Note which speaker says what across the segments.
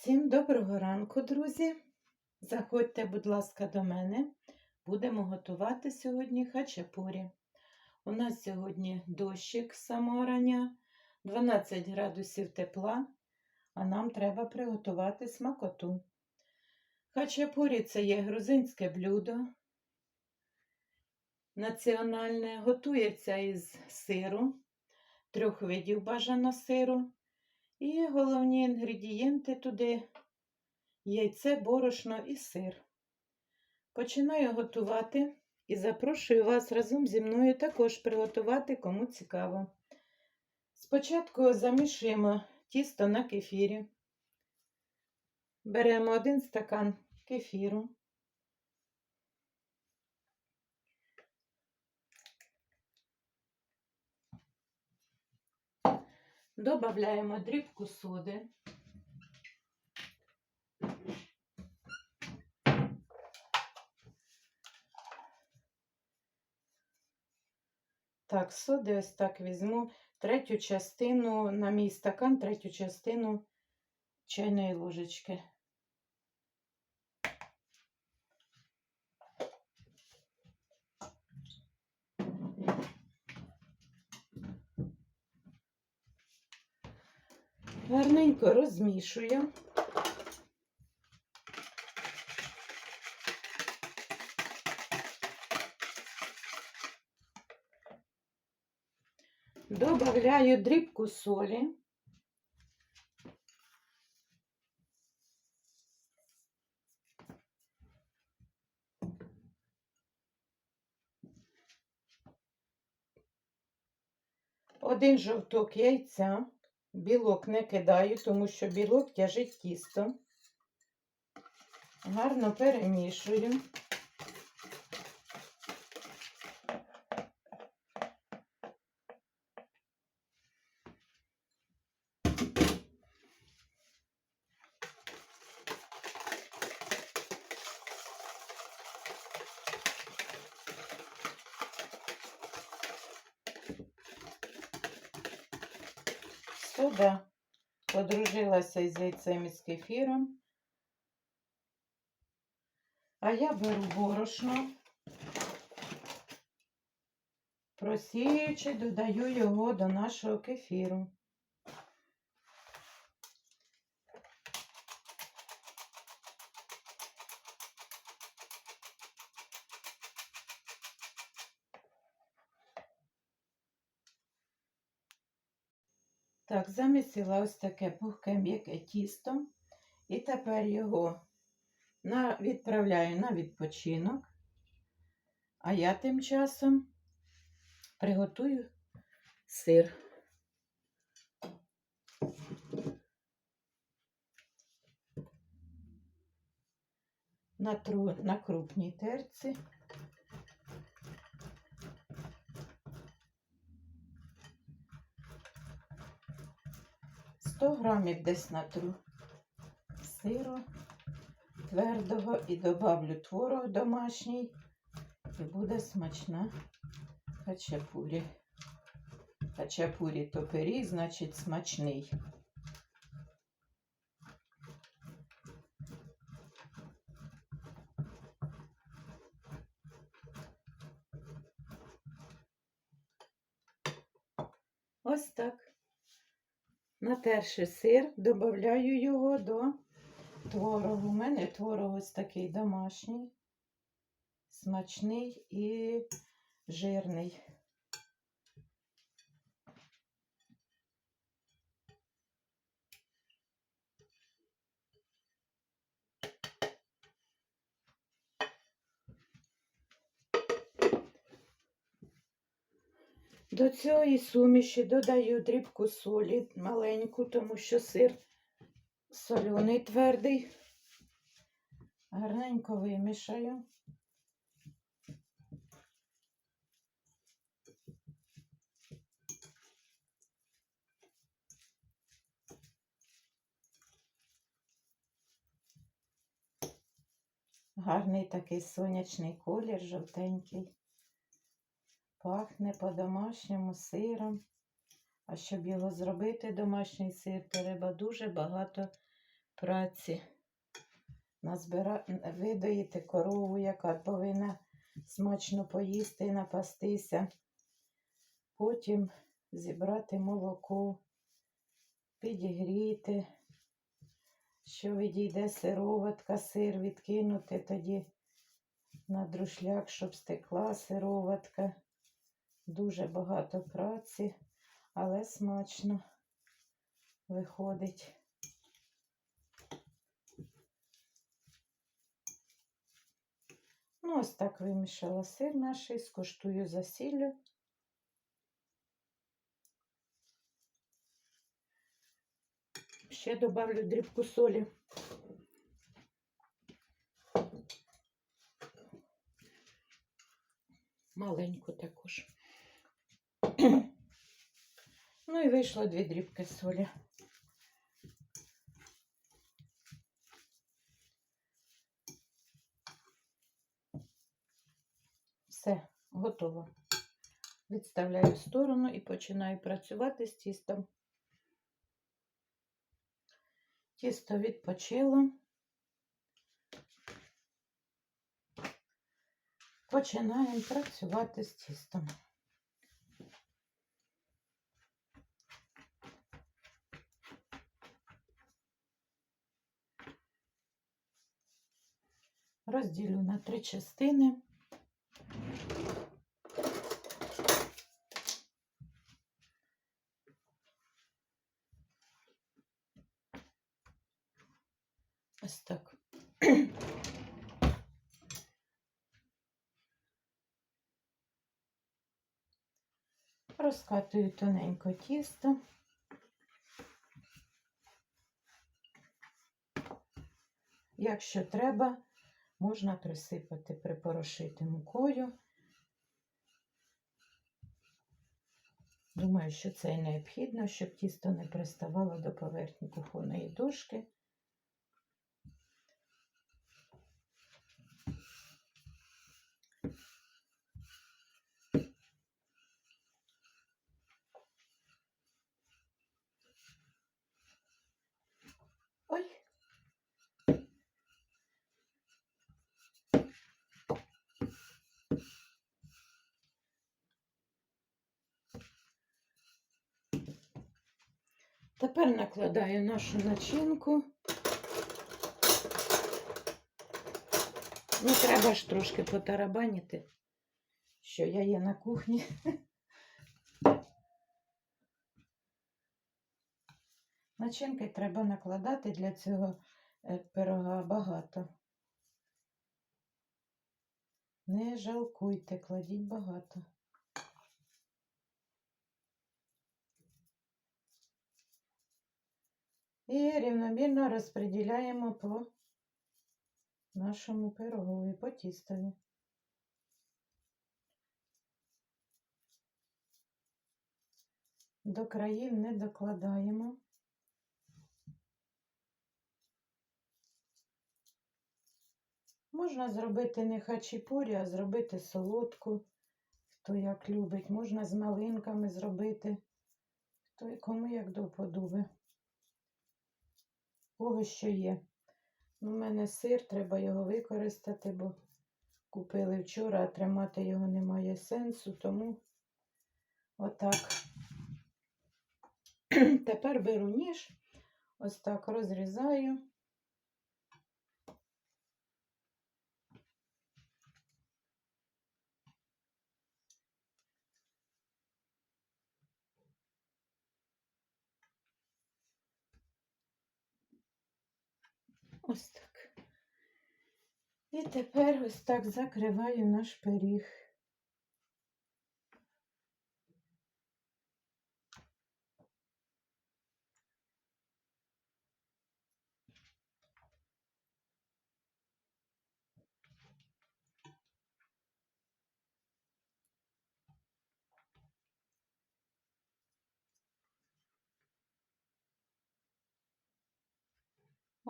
Speaker 1: Всім доброго ранку, друзі. Заходьте, будь ласка, до мене. Будемо готувати сьогодні хачапурі. У нас сьогодні дощик з самого рання, 12 градусів тепла, а нам треба приготувати смакоту. Хачапурі це є грузинське блюдо. Національне готується із сиру, трьох видів бажано сиру. І головні інгредієнти туди яйце, борошно і сир. Починаю готувати і запрошую вас разом зі мною також приготувати, кому цікаво. Спочатку замішуємо тісто на кефірі. Беремо один стакан кефіру. Добавляємо дрібку соди. Так, соди ось так візьму третю частину на мій стакан, третю частину чайної ложечки. Гарненько розмішую. Добавляю дрібку солі. Один жовток яйця. Білок не кидаю, тому що білок тяжить тісто. Гарно перемішую. Сода подружилася із яйцем і з кефіром. А я беру борошно, просіюючи, додаю його до нашого кефіру. Так, замісила ось таке пухке м'яке тісто. І тепер його на, відправляю на відпочинок. А я тим часом приготую сир. Натру на крупній терці. Сто грамів десь натру сиру твердого і добавлю творог домашній, і буде смачна хачапурі. Хачапурі то пиріг, значить смачний. Ось так. Натерши сир, додаю його до творогу. У мене творог ось такий домашній, смачний і жирний. До цієї суміші додаю дрібку солі маленьку, тому що сир соляний твердий. Гарненько вимішаю. Гарний такий сонячний колір, жовтенький. Пахне по-домашньому сиром. А щоб його зробити, домашній сир, треба дуже багато праці. Назбира... Видоїти корову, яка повинна смачно поїсти і напастися. Потім зібрати молоко, підігріти, що відійде сироватка, сир відкинути тоді на друшляк, щоб стекла сироватка. Дуже багато праці, але смачно виходить. Ну, ось так вимішала сир наш, скуштую за сіллю. Ще добавлю дрібку солі. Маленьку також. Ну і вийшло дві дрібки солі. Все, готово. Відставляю в сторону і починаю працювати з тістом. Тісто відпочило. Починаємо працювати з тістом. Розділю на три частини. Ось так. Розкатую тоненько тісто. Якщо треба, можна присипати, припорошити мукою. Думаю, що це необхідно, щоб тісто не приставало до поверхні кухонної дошки. Тепер накладаю нашу начинку. Ну, треба ж трошки потарабаніти, що я є на кухні. Начинки треба накладати для цього е, пирога багато. Не жалкуйте, кладіть багато. І рівномірно розподіляємо по нашому пирогові, по тістові. До країв не докладаємо. Можна зробити не хачапурі, а зробити солодку, хто як любить. Можна з малинками зробити, хто кому як до вподоби. Кого що є. У мене сир, треба його використати, бо купили вчора, а тримати його немає сенсу, тому отак. Тепер беру ніж, ось так розрізаю. Ось так. І тепер ось так закриваю наш пиріг.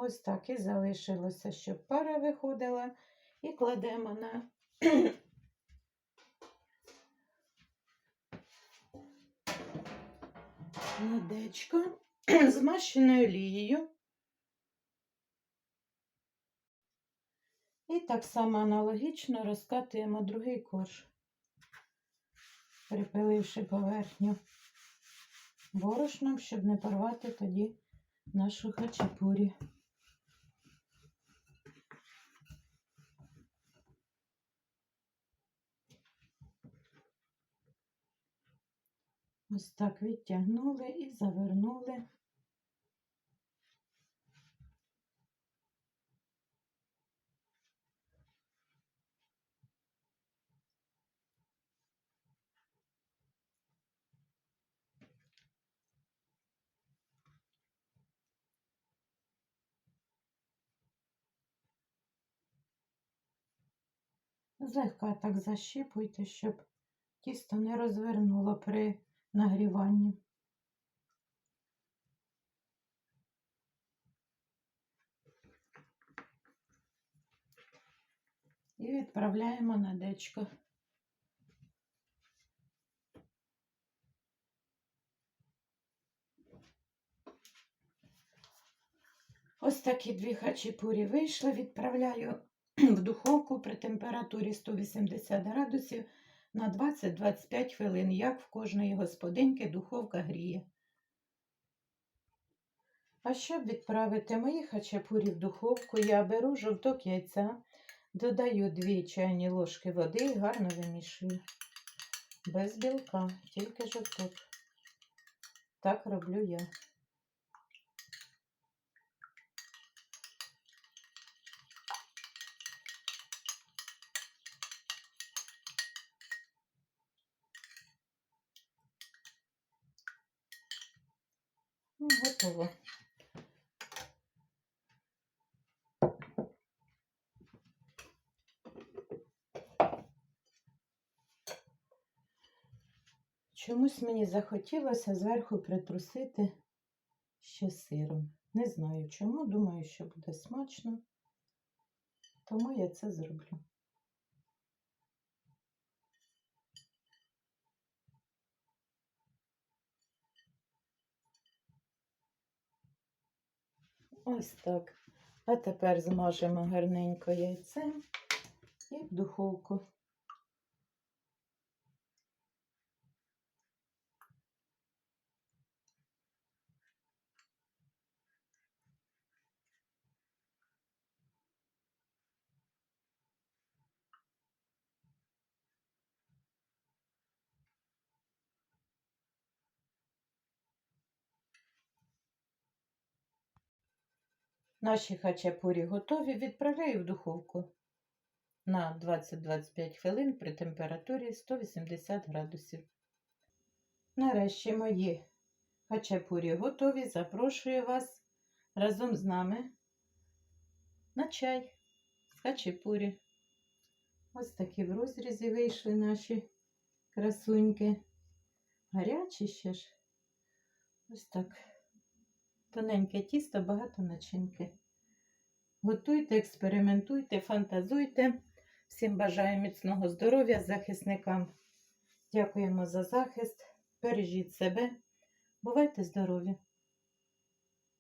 Speaker 1: Ось так і залишилося, щоб пара виходила, і кладемо на на дечко змащеною олією. І так само аналогічно розкатуємо другий корж, припиливши поверхню борошном, щоб не порвати тоді нашу хачапурі. Ось так відтягнули і завернули. Злегка так защіпуйте, щоб тісто не розвернуло при нагріванні. І відправляємо на дечко. Ось такі дві хачапурі вийшли. Відправляю в духовку при температурі 180 градусів на 20-25 хвилин, як в кожної господинки духовка гріє. А щоб відправити мої хачапурі в духовку, я беру жовток яйця, додаю 2 чайні ложки води і гарно вимішую. Без білка, тільки жовток. Так роблю я. Ну. Чомусь мені захотілося зверху притрусити ще сиром. Не знаю чому, думаю, що буде смачно, тому я це зроблю. Ось так. А тепер змажемо гарненько яйцем і в духовку. Наші хачапурі готові. Відправляю в духовку на 20-25 хвилин при температурі 180 градусів. Нарешті мої хачапурі готові. Запрошую вас разом з нами на чай з хачапурі. Ось такі в розрізі вийшли наші красуньки. Гарячі ще ж. Ось так. Тоненьке тісто, багато начинки. Готуйте, експериментуйте, фантазуйте. Всім бажаю міцного здоров'я захисникам. Дякуємо за захист. Бережіть себе. Бувайте здорові!